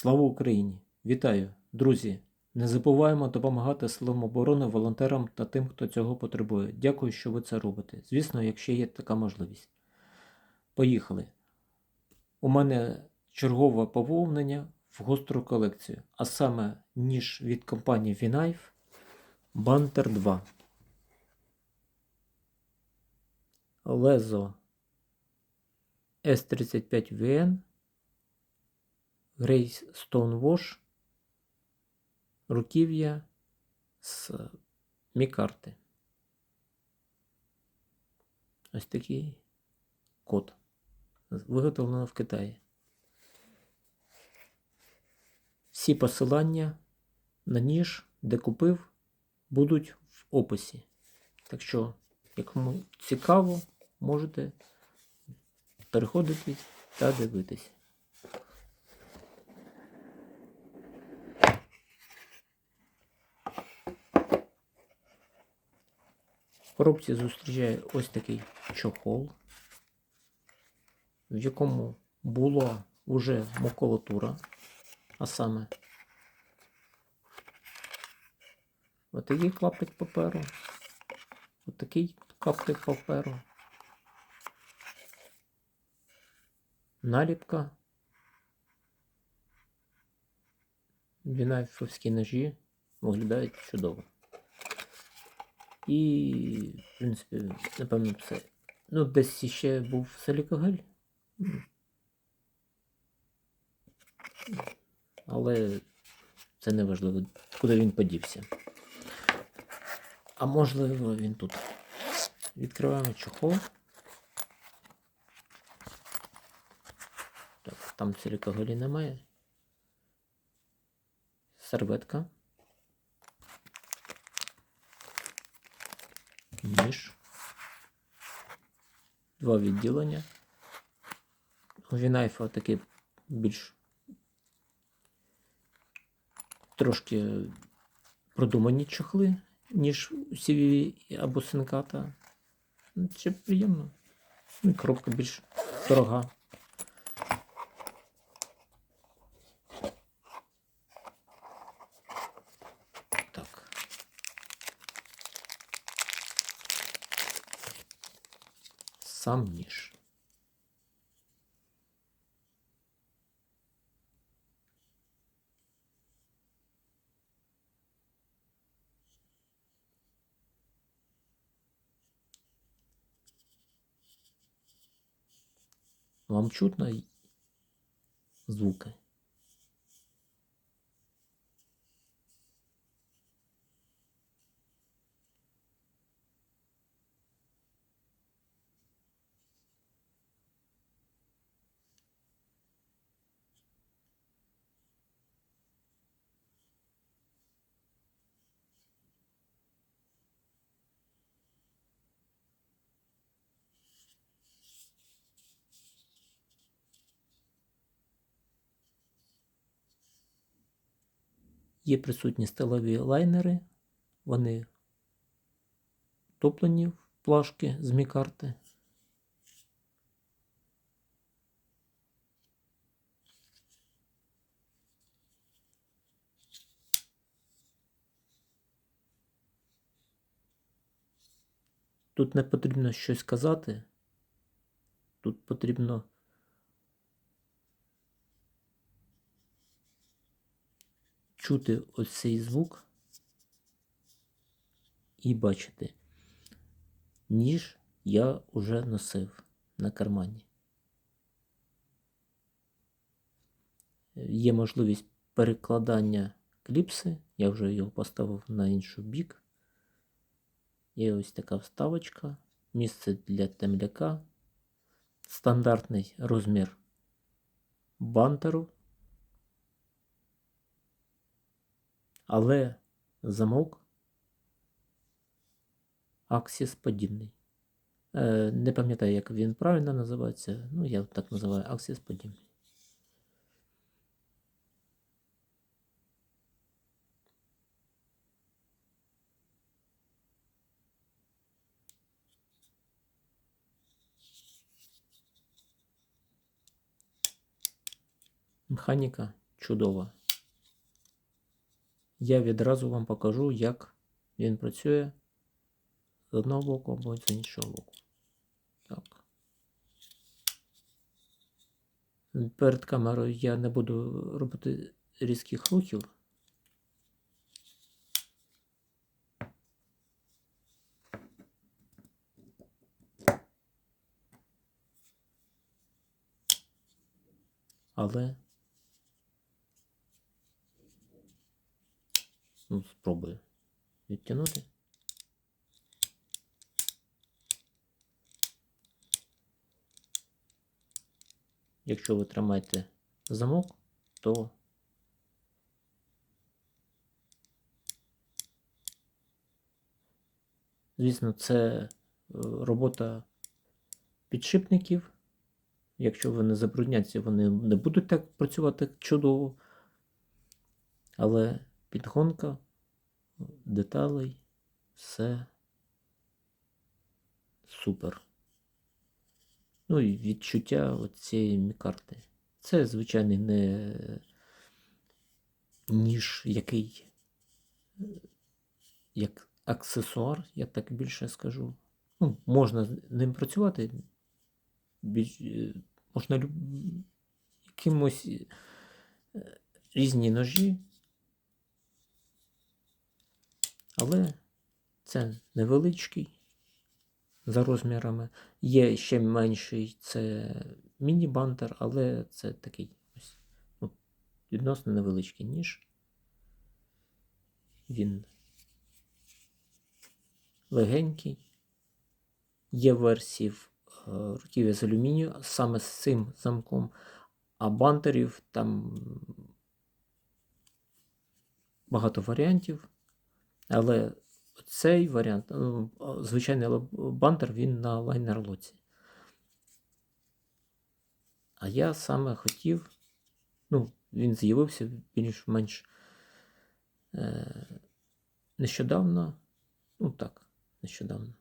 Слава Україні! Вітаю, друзі! Не забуваємо допомагати силам оборони, волонтерам та тим, хто цього потребує. Дякую, що ви це робите. Звісно, якщо є така можливість. Поїхали. У мене чергове поповнення в гостру колекцію, а саме ніж від компанії Vknife Banter 2. Лезо S35VN Грейс Stonewash, руків'я з мікарти. Ось такий код. Виготовлено в Китаї. Всі посилання на ніж, де купив, будуть в описі. Так що, як кому цікаво, можете переходити та дивитись. Коробці зустрічає ось такий чохол, в якому була вже макулатура, а саме отакий клаптик паперу, отакий клаптик паперу, наліпка, вінайфовські ножі виглядають чудово. І, в принципі, напевно, все. Ну, десь ще був силікагель. Але це не важливо, куди він подівся. А можливо, він тут. Відкриваємо чохол. Так, там силікагелі немає. Серветка. ніж, два відділення. У Вінайфа такі більш трошки продумані чохли, ніж у CVV або Синката. Ну, Це приємно. Ну, коробка більш дорога. Сам ніж. Вам чутно звуки? Є присутні сталеві лайнери, вони топлені в плашки з мікарти. Тут не потрібно щось казати, тут потрібно чути ось цей звук і бачити. Ніж я вже носив на кармані. Є можливість перекладання кліпси, я вже його поставив на інший бік. Є ось така вставочка, місце для темляка, стандартний розмір бантеру. Але замок аксіс подібний. Е, не пам'ятаю, як він правильно називається. Ну, я так називаю аксіс подібний. Механіка чудова. Я відразу вам покажу, як він працює з одного боку або з іншого боку. Так. Перед камерою я не буду робити різких рухів. Але ну, спробую відтягнути. Якщо ви тримаєте замок, то звісно, це е, робота підшипників. Якщо вони забрудняться, вони не будуть так працювати чудово. Але підгонка деталей все супер. Ну і відчуття цієї мікарти. Це, звичайний, не ніж, який як аксесуар, я так більше скажу. Ну, можна ним працювати. Більш, е, можна люб... якимось е, різні ножі. Але це невеличкий за розмірами. Є ще менший це міні-бантер, але це такий ось ну, відносно невеличкий ніж. Він легенький. Є версії е, руків'я з алюмінію саме з цим замком, а бантерів там багато варіантів. Але цей варіант, ну, звичайний бантер, він на лайнер-лоці. А я саме хотів, ну, він з'явився більш-менш е, нещодавно. Ну так, нещодавно.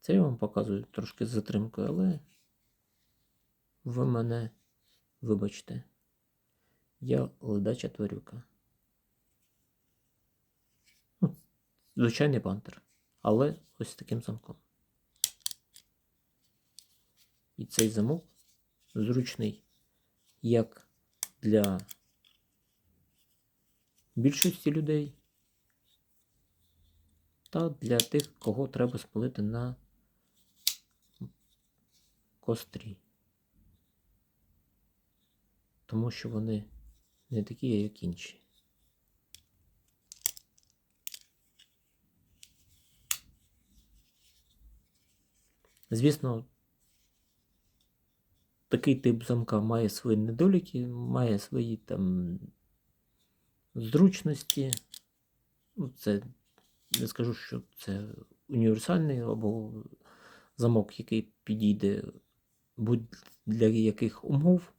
Це я вам показую трошки з затримкою, але ви мене вибачте. Я ледача тварюка. Ну, Звичайний пантер. Але ось таким замком. І цей замок зручний як для більшості людей, та для тих, кого треба спалити на кострі. Тому що вони не такі, як інші. Звісно, такий тип замка має свої недоліки, має свої там зручності. Ну, це не скажу, що це універсальний або замок, який підійде будь-для яких умов.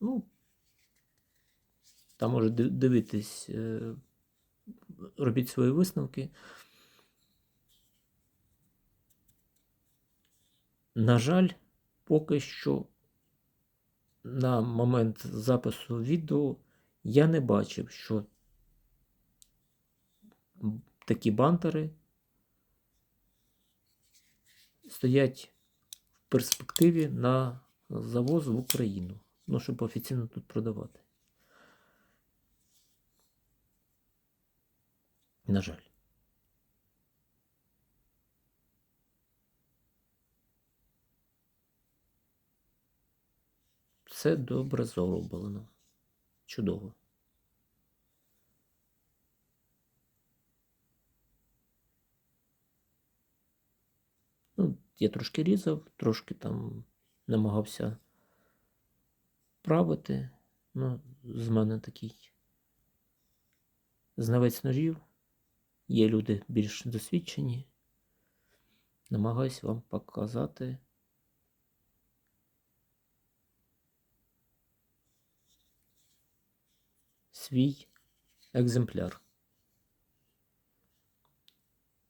Ну, там може дивитись, е, робіть свої висновки. На жаль, поки що на момент запису відео я не бачив, що такі бантери стоять в перспективі на завоз в Україну. Ну, щоб офіційно тут продавати. На жаль. Все добре зроблено. Чудово. Ну, я трошки різав, трошки там намагався правити. Ну, з мене такий знавець ножів. Є люди більш досвідчені. Намагаюсь вам показати. Свій екземпляр.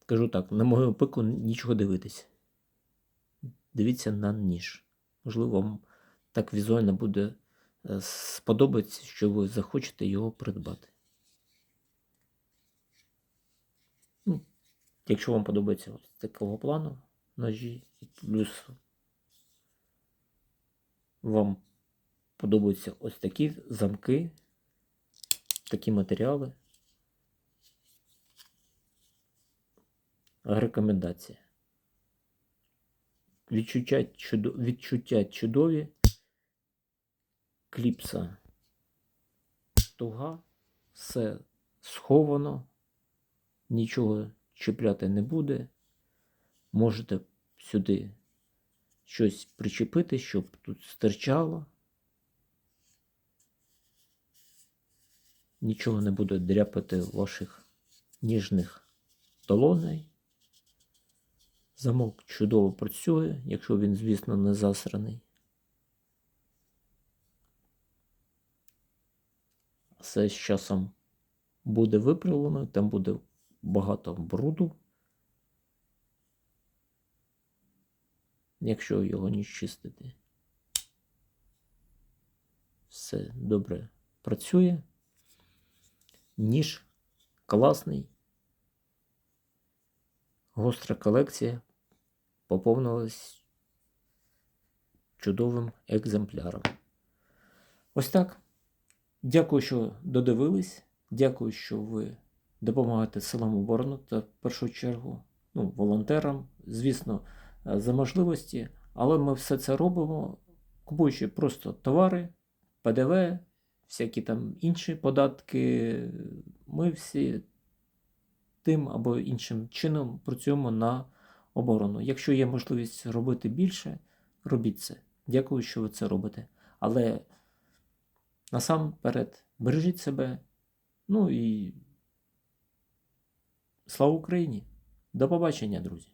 Кажу так, на мою пику нічого дивитись. Дивіться на ніж. Можливо, вам так візуально буде е, сподобається, що ви захочете його придбати. Якщо вам подобається ось такого плану ножі, і плюс вам подобаються ось такі замки, такі матеріали. Рекомендація. Відчуття, чудо... Відчуття чудові. Кліпса туга, все сховано, нічого чіпляти не буде. Можете сюди щось причепити, щоб тут стирчало. Нічого не буде дряпати ваших ніжних долоней. Замок чудово працює, якщо він, звісно, не засраний. Все з часом буде виправлено, там буде багато бруду. Якщо його не чистити. Все добре працює. Ніж класний. Гостра колекція поповнилась чудовим екземпляром. Ось так. Дякую, що додивились. Дякую, що ви допомагаєте силам оборони та в першу чергу ну, волонтерам, звісно, е, за можливості, але ми все це робимо, купуючи просто товари, ПДВ, всякі там інші податки. Ми всі тим або іншим чином працюємо на оборону. Якщо є можливість робити більше, робіть це. Дякую, що ви це робите. Але насамперед бережіть себе. Ну і слава Україні! До побачення, друзі!